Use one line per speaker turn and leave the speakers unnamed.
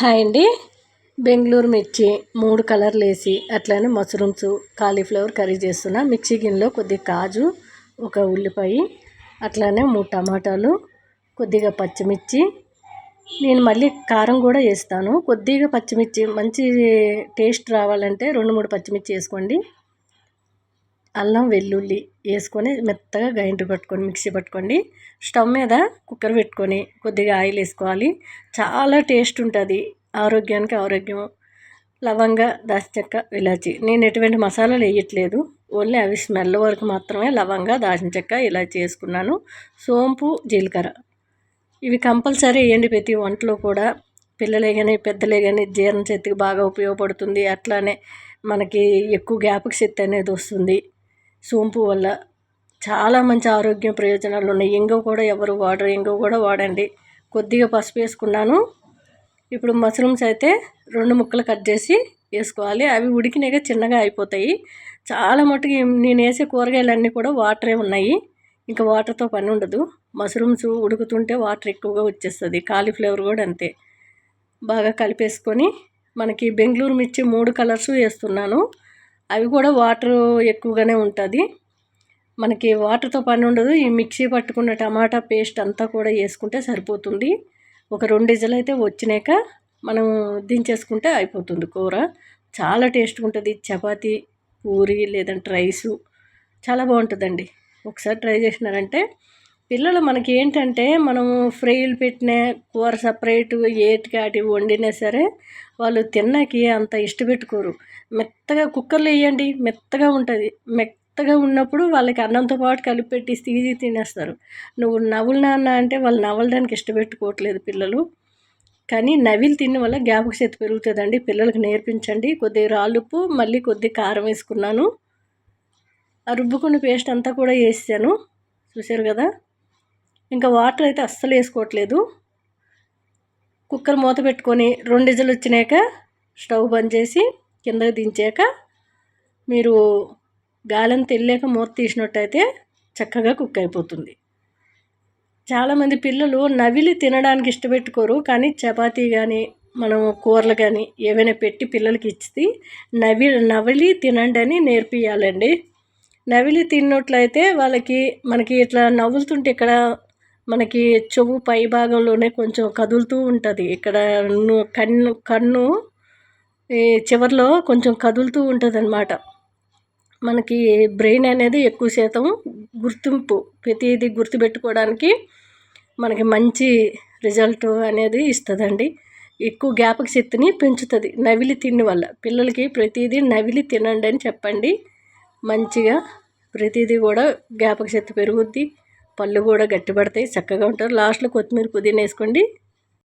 Hi అండి. బెంగళూరు మిర్చి మూడు కలర్లు వేసి అట్లానే మష్రూమ్స్ కాలీఫ్లవర్ కర్రీ చేస్తున్నా. మిక్సీ గిన్నెలో కొద్దిగా కాజు ఒక ఉల్లిపాయ అట్లానే మూడు టమాటాలు కొద్దిగా పచ్చిమిర్చి. నేను మళ్ళీ కారం కూడా వేస్తాను. కొద్దిగా పచ్చిమిర్చి మంచి టేస్ట్ రావాలంటే రెండు మూడు పచ్చిమిర్చి వేసుకోండి. అల్లం వెల్లుల్లి వేసుకొని మెత్తగా గ్రైండర్ పట్టుకొని మిక్సీ పట్టుకోండి. స్టవ్ మీద కుక్కర్ పెట్టుకొని కొద్దిగా ఆయిల్ వేసుకోవాలి. చాలా టేస్ట్ ఉంటుంది. ఆరోగ్యానికి ఆరోగ్యం లవంగ దాచిన చెక్క ఇలాచి. నేను ఎటువంటి మసాలాలు వేయట్లేదు. ఓన్లీ అవి స్మెల్ వరకు మాత్రమే లవంగ దాచిన చెక్క ఇలా చేసుకున్నాను సోంపు జీలకర్ర. ఇవి కంపల్సరీ వేయండి ప్రతి వంటలో కూడా. పిల్లలే కానీ పెద్దలే కానీ జీర్ణ శక్తికి బాగా ఉపయోగపడుతుంది. అట్లానే మనకి ఎక్కువ జ్ఞాపక శక్తి అనేది వస్తుంది. సోంపు వల్ల చాలా మంచి ఆరోగ్య ప్రయోజనాలు ఉన్నాయి ఇంగో కూడా ఎవరు వాడరు ఇంగో కూడా వాడండి. కొద్దిగా పసుపు వేసుకున్నాను. ఇప్పుడు మష్రూమ్స్ అయితే రెండు ముక్కలు కట్ చేసి వేసుకోవాలి. అవి ఉడికినాక చిన్నగా అయిపోతాయి. చాలా మటుకు నేను వేసే కూరగాయలన్నీ కూడా వాటరే ఉన్నాయి. ఇంకా వాటర్తో పని ఉండదు. మష్రూమ్స్ ఉడుకుతుంటే వాటర్ ఎక్కువగా వచ్చేస్తుంది. కాలీఫ్లవర్ కూడా అంతే. బాగా కలిపేసుకొని మనకి బెంగళూరు మిర్చి మూడు కలర్స్ వేస్తున్నాను. అవి కూడా వాటర్ ఎక్కువగానే ఉంటుంది. మనకి వాటర్తో పని ఉండదు. ఈ మిక్సీ పట్టుకున్న టమాటా పేస్ట్ అంతా కూడా వేసుకుంటే సరిపోతుంది. ఒక రెండు ఇజలు అయితే వచ్చినాక మనం దించేసుకుంటే అయిపోతుంది కూర. చాలా టేస్ట్గా ఉంటుంది. చపాతీ పూరి లేదంటే రైసు చాలా బాగుంటుందండి. ఒకసారి ట్రై చేసినారంటే పిల్లలు మనకి ఏంటంటే మనము ఫ్రైలు పెట్టిన కూర సపరేట్ ఏటికాటి వండినా సరే వాళ్ళు తిన్నాకి అంత ఇష్టపెట్టుకోరు. మెత్తగా కుక్కర్లో వేయండి మెత్తగా ఉంటుంది. మెత్తగా ఉన్నప్పుడు వాళ్ళకి అన్నంతో పాటు కలిపి పెట్టి తీసి తినేస్తారు. నువ్వు నవ్వులు నాన్న అంటే వాళ్ళు నవ్వడానికి ఇష్టపెట్టుకోవట్లేదు పిల్లలు. కానీ నవిలు తిన్న వల్ల జ్ఞాపక శక్తి పెరుగుతుందండి. పిల్లలకు నేర్పించండి. కొద్దిగా రాలుపు మళ్ళీ కొద్దిగా కారం వేసుకున్నాను. ఆ రుబ్బుకున్న పేస్ట్ అంతా కూడా వేసాను. చూశారు కదా? ఇంకా వాటర్ అయితే అస్సలు వేసుకోవట్లేదు. కుక్కర్ మూత పెట్టుకొని రెండు విజులు వచ్చినాక స్టవ్ బంద్ చేసి కిందకి దించాక మీరు గాలం తెల్లాక మూత తీసినట్టయితే చక్కగా కుక్ అయిపోతుంది. చాలామంది పిల్లలు నవిలి తినడానికి ఇష్టపెట్టుకోరు కానీ చపాతీ కానీ మనం కూరలు కానీ ఏవైనా పెట్టి పిల్లలకి ఇచ్చి నవి నవలి తినండి అని నేర్పియాలండి నవిలి తిన్నట్లయితే వాళ్ళకి మనకి ఇట్లా నవ్వులుతుంటే ఇక్కడ మనకి చెవు పై భాగంలోనే కొంచెం కదులుతూ ఉంటుంది. ఇక్కడ కన్ను కన్ను చివరిలో కొంచెం కదులుతూ ఉంటుంది అనమాట మనకి బ్రెయిన్ అనేది ఎక్కువ శాతం గుర్తింపు ప్రతిదీ గుర్తుపెట్టుకోవడానికి మనకి మంచి రిజల్ట్ అనేది ఇస్తుందండి. ఎక్కువ జ్ఞాపక శక్తిని పెంచుతుంది. నవిలి తిండి వల్ల పిల్లలకి ప్రతిదీ నవిలి తినండి అని చెప్పండి. మంచిగా ప్రతిదీ కూడా జ్ఞాపక శక్తి పెరుగుద్ది. పళ్ళు కూడా గట్టిపడతాయి చక్కగా ఉంటారు. లాస్ట్లో కొత్తిమీర పుదీనా వేసుకోండి.